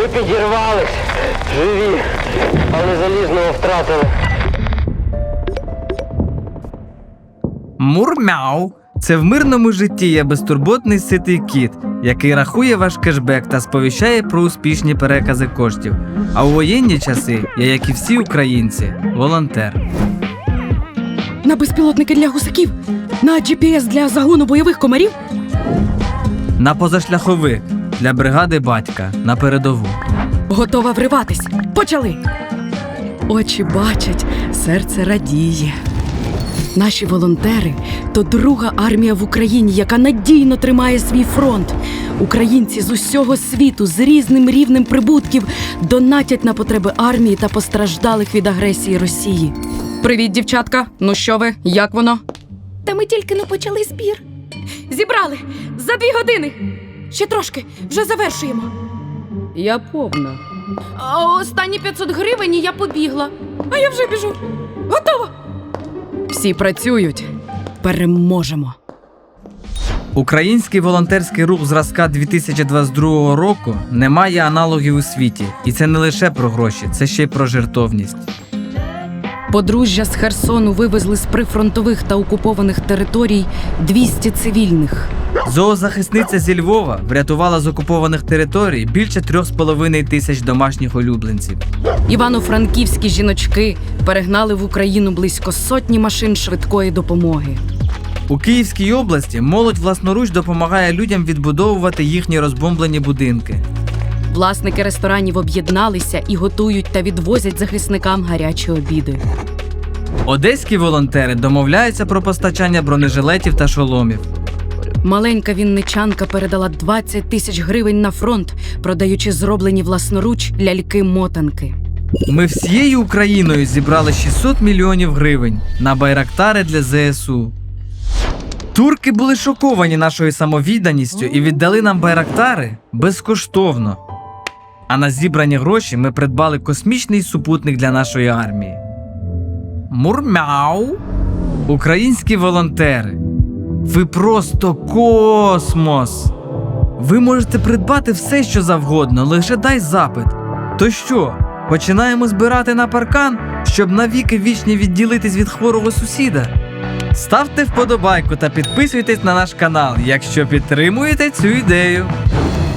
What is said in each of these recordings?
Ми підірвались, живі, але залізного втратили. Мурмяу. Це в мирному житті є безтурботний ситий кіт, який рахує ваш кешбек та сповіщає про успішні перекази коштів. А у воєнні часи я, як і всі українці, волонтер. На безпілотники для гусаків? На GPS для загону бойових комарів? На позашляховик для бригади батька на передову. Готова вриватись. Почали. Очі бачать, серце радіє. Наші волонтери то друга армія в Україні, яка надійно тримає свій фронт. Українці з усього світу з різним рівнем прибутків донатять на потреби армії та постраждалих від агресії Росії. Привіт, дівчатка. Ну що ви? Як воно? Та ми тільки не почали збір. Зібрали за дві години. Ще трошки, вже завершуємо. Я повна. А останні 500 гривень і я побігла. А я вже біжу. Готово. Всі працюють. Переможемо. Український волонтерський рух зразка 2022 року не має аналогів у світі, і це не лише про гроші, це ще й про жертовність. Подружжя з Херсону вивезли з прифронтових та окупованих територій 200 цивільних. Зоозахисниця зі Львова врятувала з окупованих територій більше трьох з половиною тисяч домашніх улюбленців. Івано-франківські жіночки перегнали в Україну близько сотні машин швидкої допомоги. У Київській області молодь власноруч допомагає людям відбудовувати їхні розбомблені будинки. Власники ресторанів об'єдналися і готують та відвозять захисникам гарячі обіди. Одеські волонтери домовляються про постачання бронежилетів та шоломів. Маленька вінничанка передала 20 тисяч гривень на фронт, продаючи зроблені власноруч ляльки-мотанки. Ми всією Україною зібрали 600 мільйонів гривень на байрактари для ЗСУ. Турки були шоковані нашою самовідданістю і віддали нам байрактари безкоштовно. А на зібрані гроші ми придбали космічний супутник для нашої армії. Мурмяу. Українські волонтери. Ви просто космос. Ви можете придбати все, що завгодно, лише дай запит. То що, починаємо збирати на паркан, щоб навіки вічні відділитись від хворого сусіда? Ставте вподобайку та підписуйтесь на наш канал, якщо підтримуєте цю ідею.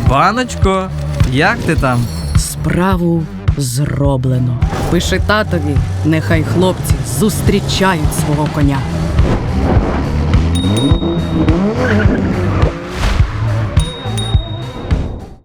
Баночко, як ти там? Справу зроблено. Пиши татові, нехай хлопці зустрічають свого коня.